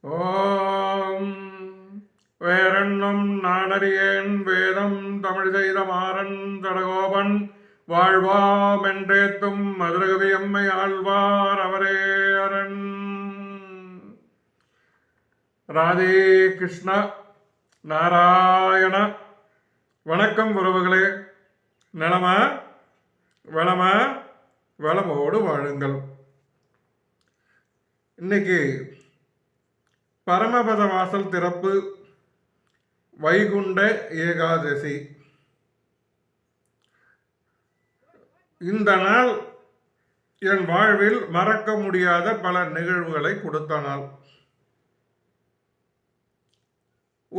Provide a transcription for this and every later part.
ஓம். வேறென்னும் நாடறியேன் வேதம் தமிழ் செய்த மாறன் தடகோபன் வாழ்வாம் என்றேத்தும் மதுரகவி அம்மை ஆழ்வார் அவரே அரண். ராதே கிருஷ்ண நாராயண. வணக்கம் உறவுகளே. நலமா? வளமா? வளமோடு வாழுங்கள். இன்னைக்கு பரமபத வாசல் திறப்பு வைகுண்ட ஏகாதசி. இந்த நாள் என் வாழ்வில் மறக்க முடியாத பல நிகழ்வுகளை கொடுத்த நாள்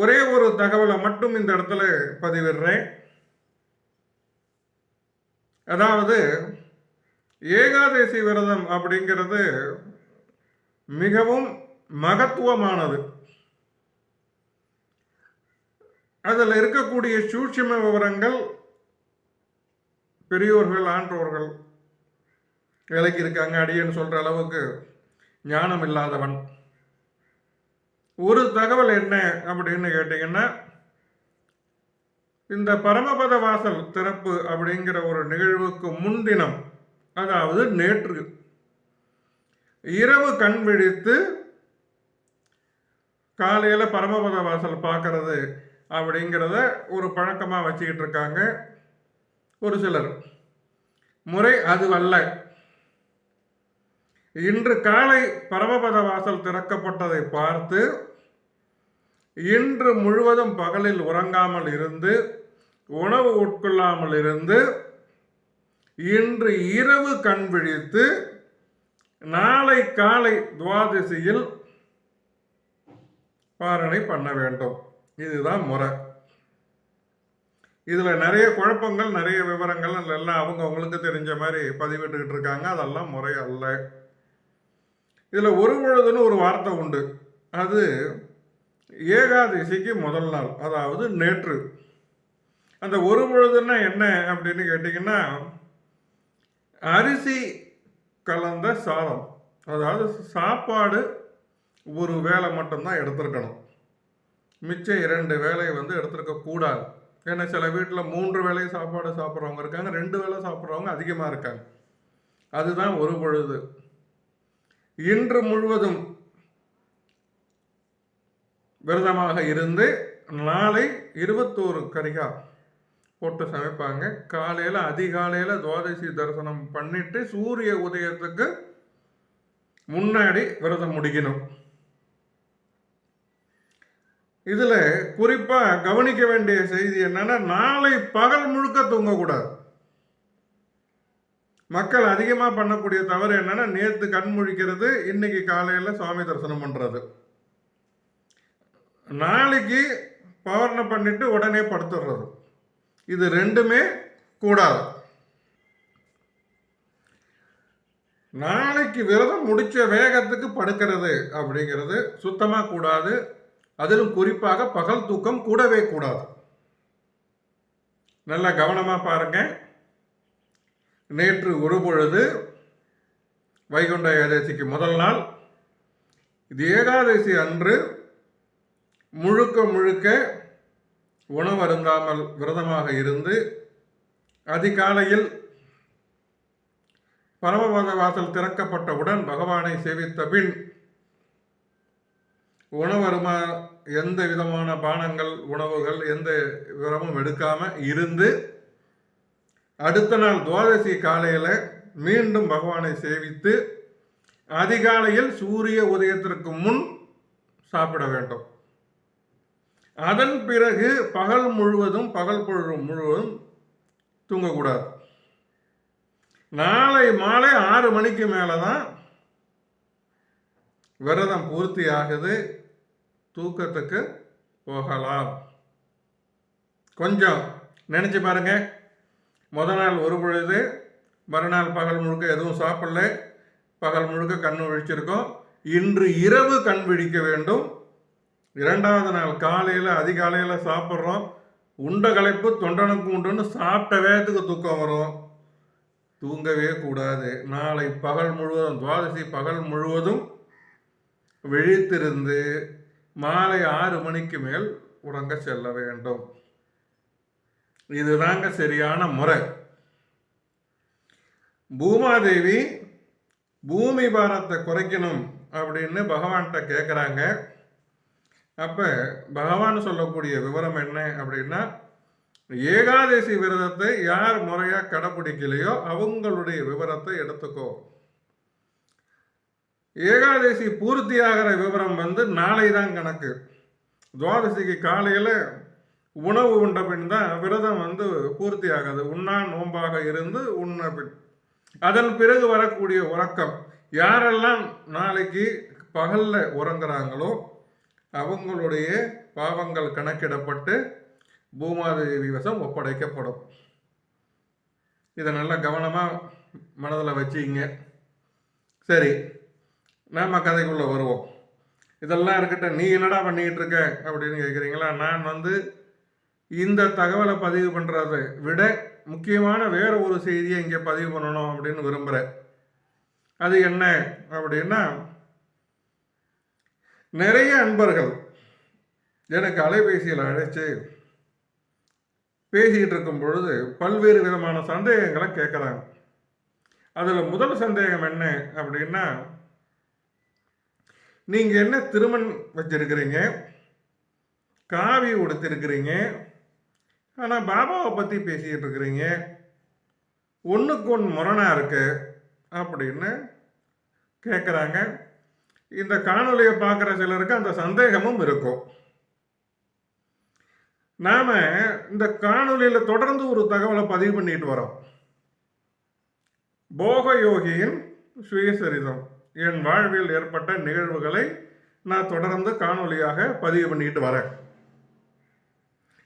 ஒரே ஒரு தகவலை மட்டும் இந்த இடத்துல பதிவிடுறேன். அதாவது ஏகாதசி விரதம் அப்படிங்கிறது மிகவும் மகத்துவமானது. அதில் இருக்கக்கூடிய சூட்சும விவரங்கள் பெரியோர்கள் ஆன்றோர்கள் விலைக்கு இருக்காங்க அடியன்னு சொல்ற அளவுக்கு ஞானம் இல்லாதவன். ஒரு தகவல் என்ன அப்படின்னு கேட்டீங்கன்னா இந்த பரமபத வாசல் திறப்பு அப்படிங்கிற ஒரு நிகழ்வுக்கு முன்தினம் அதாவது நேற்று இரவு கண் விழித்து காலையில் பரமபத வாசல் பார்க்கறது அப்படிங்கிறத ஒரு பழக்கமாக வச்சுக்கிட்டு இருக்காங்க ஒரு சிலர். முறை அதுவல்ல இன்று காலை பரமபத வாசல் திறக்கப்பட்டதை பார்த்து இன்று முழுவதும் பகலில் உறங்காமல் இருந்து உணவு உட்கொள்ளாமல் இருந்து இன்று இரவு கண் விழித்து நாளை காலை துவாதசியில் பாரணை பண்ண வேண்டும். இதுதான் முறை. இதில் நிறைய குழப்பங்கள் நிறைய விவரங்கள் எல்லாம் அவங்கவுங்களுக்கு தெரிஞ்ச மாதிரி பதிவிட்டுக்கிட்டு இருக்காங்க. அதெல்லாம் முறை அல்ல. இதில் ஒரு பொழுதுன்னு ஒரு வார்த்தை உண்டு. அது ஏகாதசிக்கு முதல் நாள் அதாவது நேற்று. அந்த ஒரு பொழுதுன்னா என்ன அப்படின்னு கேட்டிங்கன்னா அரிசி கலந்த சாதம் அதாவது சாப்பாடு ஒரு வேலை மட்டும்தான் எடுத்திருக்கணும். மிச்சம் இரண்டு வேலையை வந்து எடுத்திருக்க கூடாது. ஏன்னா சில வீட்டில் மூன்று வேளை சாப்பாடு சாப்பிட்றவங்க இருக்காங்க ரெண்டு வேலை சாப்பிட்றவங்க அதிகமாக இருக்காங்க. அதுதான் ஒரு பொழுது. இன்று முழுவதும் விரதமாக இருந்து நாளை இருபத்தோரு கரிகா போட்டு சமைப்பாங்க. காலையில் அதிகாலையில் துவாதசி தரிசனம் பண்ணிட்டு சூரிய உதயத்துக்கு முன்னாடி விரதம் முடிக்கணும். இதில் குறிப்பாக கவனிக்க வேண்டிய செய்தி என்னன்னா நாளை பகல் முழுக்க தூங்கக்கூடாது. மக்கள் அதிகமாக பண்ணக்கூடிய தவறு என்னன்னா நேற்று கண் முழிக்கிறது இன்னைக்கு காலையில் சுவாமி தரிசனம் பண்ணுறது நாளைக்கு பவர்ணை பண்ணிட்டு உடனே படுத்துடுறது இது ரெண்டுமே கூடாது. நாளைக்கு விரதம் முடிச்ச வேகத்துக்கு படுக்கிறது அப்படிங்கிறது சுத்தமாக கூடாது. அதிலும் குறிப்பாக பகல் தூக்கம் கூடவே கூடாது. நல்லா கவனமாக பாருங்க. நேற்று ஒரு பொழுது வைகுண்ட ஏகாதசிக்கு முதல் நாள். இது ஏகாதசி அன்று முழுக்க முழுக்க உணவு அருந்தாமல் விரதமாக இருந்து அதிகாலையில் பரமபத வாசல் திறக்கப்பட்டவுடன் பகவானை சேவித்த பின் உணவருமா எந்த விதமான பானங்கள் உணவுகள் எந்த விரமும் எடுக்காமல் இருந்து அடுத்த நாள் துவாதசி காலையில் மீண்டும் பகவானை சேவித்து அதிகாலையில் சூரிய உதயத்திற்கு முன் சாப்பிட வேண்டும். அதன் பிறகு பகல் முழுவதும் பகல் பொழுது முழுவதும் தூங்கக்கூடாது. நாளை மாலை ஆறு மணிக்கு மேலே தான் விரதம் பூர்த்தி ஆகுது. தூக்கத்துக்கு போகலாம். கொஞ்சம் நினச்சி பாருங்க. முத நாள் ஒரு பொழுது மறுநாள் பகல் முழுக்க எதுவும் சாப்பிடல. பகல் முழுக்க கண் விழிச்சிருக்கோம். இன்று இரவு கண் விழிக்க வேண்டும். இரண்டாவது நாள் காலையில் அதிகாலையில் சாப்பிட்றோம். உண்ட களைப்பு தொண்டனுக்கு உண்டுன்னு சாப்பிட்ட வேகத்துக்கு தூக்கம் வரும். தூங்கவே கூடாது. நாளை பகல் முழுவதும் துவாதசி பகல் முழுவதும் விழித்திருந்து மாலை ஆறு மணிக்கு மேல் உறங்க செல்ல வேண்டும். இதுதாங்க சரியான முறை. பூமாதேவி பூமி பாரத்தை குறைக்கணும் அப்படின்னு பகவான்கிட்ட கேட்குறாங்க அப்போ பகவான் சொல்லக்கூடிய விவரம் என்ன அப்படின்னா ஏகாதசி விரதத்தை யார் முறையாக கடைப்பிடிக்கலையோ அவங்களுடைய விவரத்தை எடுத்துக்கோ. ஏகாதசி பூர்த்தியாகிற விவரம் வந்து நாளை தான் கணக்கு. துவாதசிக்கு காலையில் உணவு உண்ட பின் தான் விரதம் வந்து பூர்த்தி ஆகாது உண்ணா நோன்பாக இருந்து உண்ண பின். அதன் பிறகு வரக்கூடிய உறக்கம். யாரெல்லாம் நாளைக்கு பகல்ல உறங்குறாங்களோ அவங்களுடைய பாவங்கள் கணக்கிடப்பட்டு பூமாதேவி வசம் ஒப்படைக்கப்படும். இதை நல்லா கவனமாக மனதில் வச்சிங்க. சரி. நாம் கதைக்குள்ளே வருவோம். இதெல்லாம் இருக்கட்டும் நீ என்னடா பண்ணிக்கிட்டு இருக்க அப்படின்னு கேட்குறீங்களா நான் வந்து இந்த தகவலை பதிவு பண்ணுறதை விட முக்கியமான வேற ஒரு செய்தியை இங்கே பதிவு பண்ணணும் அப்படின்னு விரும்புகிறேன் அது என்ன அப்படின்னா நிறைய அன்பர்கள் எனக்கு அலைபேசியில் அழைச்சி பேசிக்கிட்டு இருக்கும் பொழுது பல்வேறு விதமான சந்தேகங்களை கேட்குறாங்க அதில் முதல் சந்தேகம் என்ன அப்படின்னா நீங்கள் என்ன திருமண் வச்சிருக்கிறீங்க? காவி உடுத்திருக்கிறீங்க. ஆனால் பாபாவை பற்றி பேசிகிட்டு இருக்கிறீங்க. ஒன்றுக்கு ஒன்று முரணாக இருக்கு அப்படின்னு கேட்குறாங்க இந்த காணொலியை பார்க்குற சிலருக்கு அந்த சந்தேகமும் இருக்கும். நாம் இந்த காணொலியில் தொடர்ந்து ஒரு தகவலை பதிவு பண்ணிட்டு வரோம். போக யோகியின் சுயசரிதம். என் வாழ்வில் ஏற்பட்ட நிகழ்வுகளை நான் தொடர்ந்து காணொலியாக பதிவு பண்ணிட்டு வரேன்.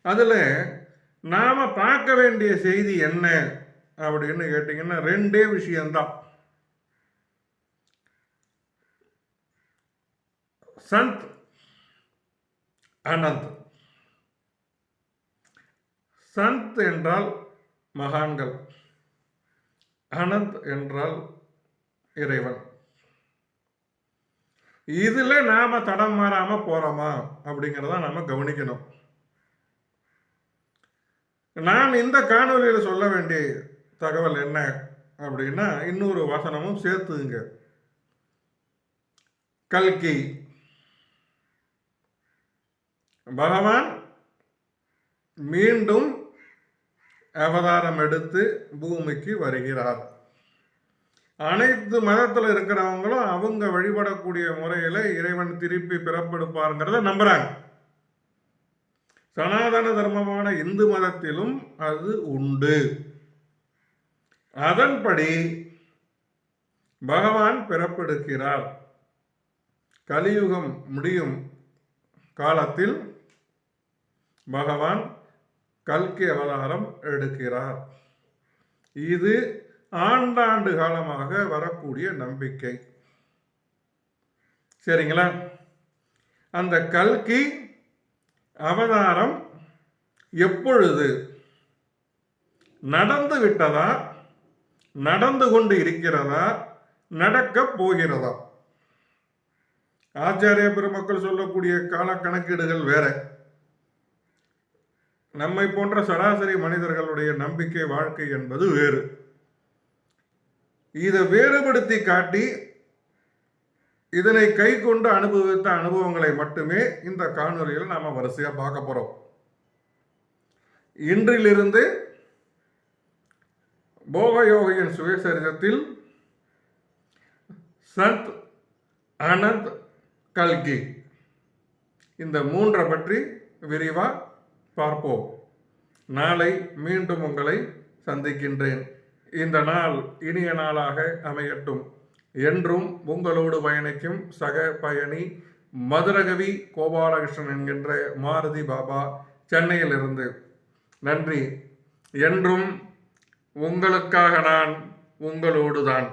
அதில் நாம் பார்க்க வேண்டிய செய்தி என்ன அப்படின்னு கேட்டிங்கன்னா ரெண்டே விஷயந்தான் சந்த் அனந்த். சந்த் என்றால் மகான்கள். அனந்த் என்றால் இறைவன். இதில் நாம் தடம் மாறாமல் போகிறோமா அப்படிங்கிறத நாம் கவனிக்கணும். நான் இந்த காணொலியில் சொல்ல வேண்டிய தகவல் என்ன அப்படின்னா இன்னொரு வசனமும் சேர்த்துங்க. கல்கி. பகவான் மீண்டும் அவதாரம் எடுத்து பூமிக்கு வருகிறார். அனைத்து மதத்தில் இருக்கிறவங்களும் அவங்க வழிபடக்கூடிய முறையில் இறைவன் திருப்பி பிறப்பெடுப்பாருங்கிறத நம்புகிறாங்க சனாதன தர்மமான இந்து மதத்திலும் அது உண்டு. அதன்படி பகவான் பிறப்பெடுக்கிறார். கலியுகம் முடியும் காலத்தில் பகவான் கல்கி அவதாரம் எடுக்கிறார். இது ஆண்டாண்டு காலமாக வரக்கூடிய நம்பிக்கை. சரிங்களா? அந்த கல்கி அவதாரம் எப்பொழுது? நடந்து விட்டதா? நடந்து கொண்டு இருக்கிறதா? நடக்க போகிறதா? ஆச்சாரிய பெருமக்கள் சொல்லக்கூடிய கால கணக்கீடுகள் வேற. நம்மை போன்ற சராசரி மனிதர்களுடைய நம்பிக்கை வாழ்க்கை என்பது வேறு. இதை வேறுபடுத்தி காட்டி இதனை கை கொண்டு அனுபவித்த அனுபவங்களை மட்டுமே இந்த காணொலியில் நாம வரிசையா பார்க்க போறோம். இன்றிலிருந்து போகயோகியின் சுயசரிதத்தில் சந்த் அனந்த் கல்கி. இந்த மூன்றை பற்றி விரிவா பார்ப்போம். நாளை மீண்டும் உங்களை சந்திக்கின்றேன். இந்த நாள் இனிய நாளாக அமையட்டும். என்றும் உங்களோடு பயணிக்கும் சக பயணி மதுரகவி கோபாலகிருஷ்ணன் என்கின்ற மாருதி பாபா சென்னையிலிருந்து. நன்றி. என்றும் உங்களுக்காக நான் உங்களோடு தான்